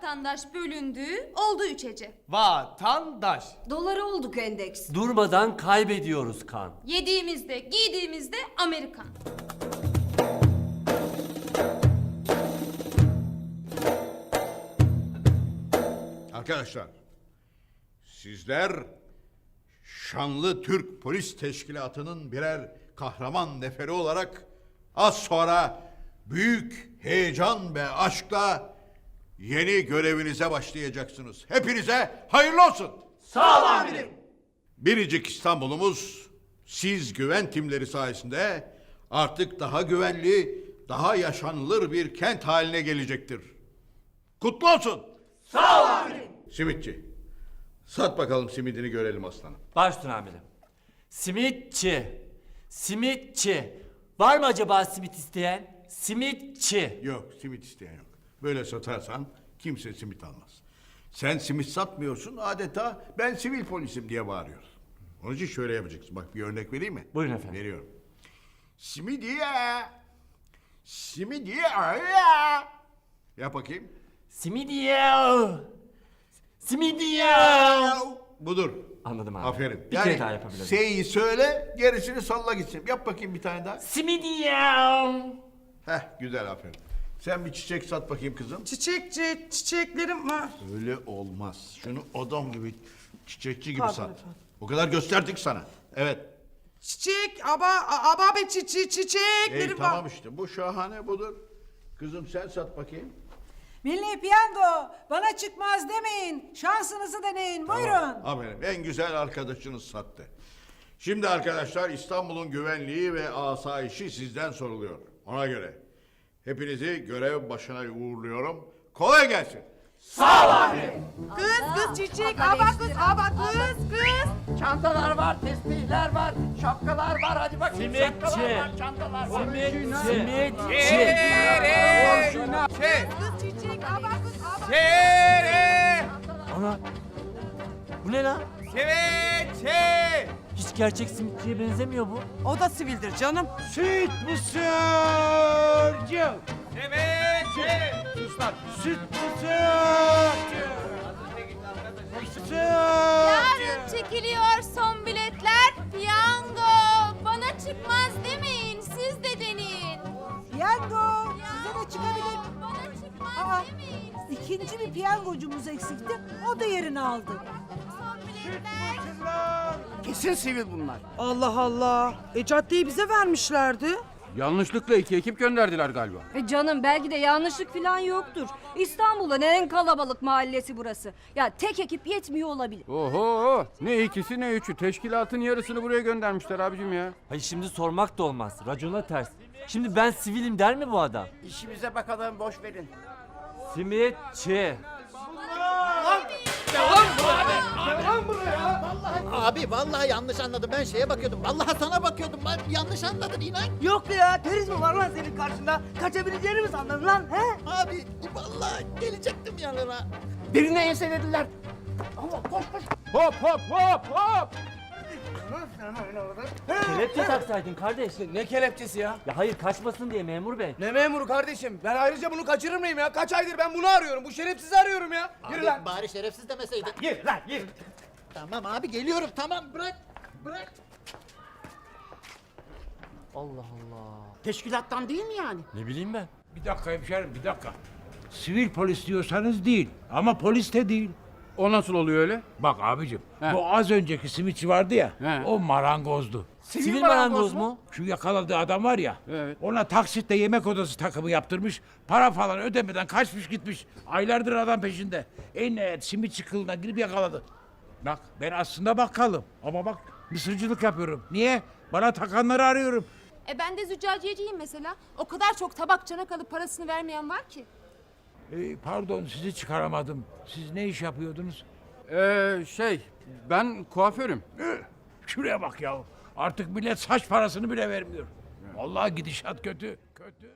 Vatandaş bölündü, oldu üç hece. Vatandaş. Dolara olduk endeks. Durmadan kaybediyoruz kan. Yediğimizde, giydiğimizde Amerikan. Arkadaşlar, sizler şanlı Türk Polis Teşkilatı'nın birer kahraman neferi olarak az sonra büyük heyecan ve aşkla yeni görevinize başlayacaksınız. Hepinize hayırlı olsun. Sağ ol amirim. Biricik İstanbul'umuz siz güven timleri sayesinde artık daha güvenli, daha yaşanılır bir kent haline gelecektir. Kutlu olsun. Sağ ol amirim. Simitçi. Sat bakalım simidini görelim aslanım. Başüstüne amirim. Simitçi. Simitçi. Var mı acaba simit isteyen? Simitçi. Yok simit isteyen yok. Böyle satarsan kimse simit almaz. Sen simit satmıyorsun adeta ben sivil polisim diye bağırıyorsun. Onun için şöyle yapacaksın. Bak bir örnek vereyim mi? Buyurun efendim. Veriyorum. Simidiye. Simidiye. Yap bakayım. Simidiyo. Simidiyo. Budur. Anladım abi. Aferin. Bir kere daha yapabilirim. S'yi söyle gerisini salla gitsin. Yap bakayım bir tane daha. Simidiyo. Heh güzel aferin. Sen bir çiçek sat bakayım kızım. Çiçekçi, çiçeklerim var. Öyle olmaz. Şunu adam gibi çiçekçi gibi Pardon sat. efendim. O kadar gösterdik sana. Evet. Çiçek, aba, a- aba be çiçeği, Ey, çiçeklerim var. tamam işte bu şahane budur. Kızım sen sat bakayım. Milli piyango bana çıkmaz demeyin. Şansınızı deneyin. Buyurun. Aferin. En güzel arkadaşınız sattı. Şimdi arkadaşlar İstanbul'un güvenliği ve asayişi sizden soruluyor. Ona göre hepinizi görev başına uğurluyorum. Kolay gelsin. Kız, kız çiçek, aba kız, aba kız, kız. Çantalar var, tesbihler var, şapkalar var. Hadi bakayım Simitçi. şapkalar var, çantalar var. Simitçi. Simitçi. Kız çiçek, aba kız, aba Ana. Bu ne lan? Hiç gerçek simitçiye benzemiyor bu. O da sivildir canım. Süt mısırcı. Evet. Suslar. Süt mısırcı. Mısır. Yarın çekiliyor son biletler. Piyango. Bana çıkmaz demeyin, siz de deneyin. Piyango size de çıkabilir. Bana çıkmaz Aa, demeyin. ikinci bir piyangocumuz eksikti. O da yerini aldı. Kesin sivil bunlar. Allah Allah. E caddeyi bize vermişlerdi. Yanlışlıkla iki ekip gönderdiler galiba. E canım belki de yanlışlık falan yoktur. İstanbul'un en kalabalık mahallesi burası. Ya tek ekip yetmiyor olabilir. Oho ne ikisi ne üçü teşkilatın yarısını buraya göndermişler abicim ya. Hayır şimdi sormak da olmaz. Racona ters. Şimdi ben sivilim der mi bu adam? İşimize bakalım, boş verin. Simitçi. Abi vallahi yanlış anladım. Ben şeye bakıyordum. Vallahi sana bakıyordum. Ben yanlış anladın inan. Yok ya teriz mi var lan senin karşında? Kaçabileceğini mi sandın lan he? Abi vallahi gelecektim yanına. Birine enselediler. Allah koş koş. Hop hop hop hop. Kelepçe taksaydın kardeş. Ne kelepçesi ya? Ya hayır kaçmasın diye memur bey. Ne memuru kardeşim? Ben ayrıca bunu kaçırır mıyım ya? Kaç aydır ben bunu arıyorum. Bu şerefsizi arıyorum ya. Yürü lan. Bari şerefsiz demeseydin. Yürü lan yürü. Tamam abi geliyorum tamam bırak. Bırak. Allah Allah. Teşkilattan değil mi yani? Ne bileyim ben. Bir dakika hemşerim bir dakika. Sivil polis diyorsanız değil ama polis de değil. O nasıl oluyor öyle? Bak abicim He. bu az önceki simitçi vardı ya He. o marangozdu. Sivil, marangoz mu? Şu yakaladığı adam var ya Evet. ona taksitle yemek odası takımı yaptırmış para falan ödemeden kaçmış gitmiş. Aylardır adam peşinde. En nihayet simitçi kılına girip yakaladı. Bak ben aslında bakkalım ama bak mısırcılık yapıyorum. Niye? Bana takanları arıyorum. E ben de züccaciyeciyim mesela. O kadar çok tabak çanak alıp parasını vermeyen var ki. Ee, pardon sizi çıkaramadım. Siz ne iş yapıyordunuz? Ee, şey ben kuaförüm. Üh, Şuraya bak ya. Artık millet saç parasını bile vermiyor. Vallahi gidişat kötü. Kötü.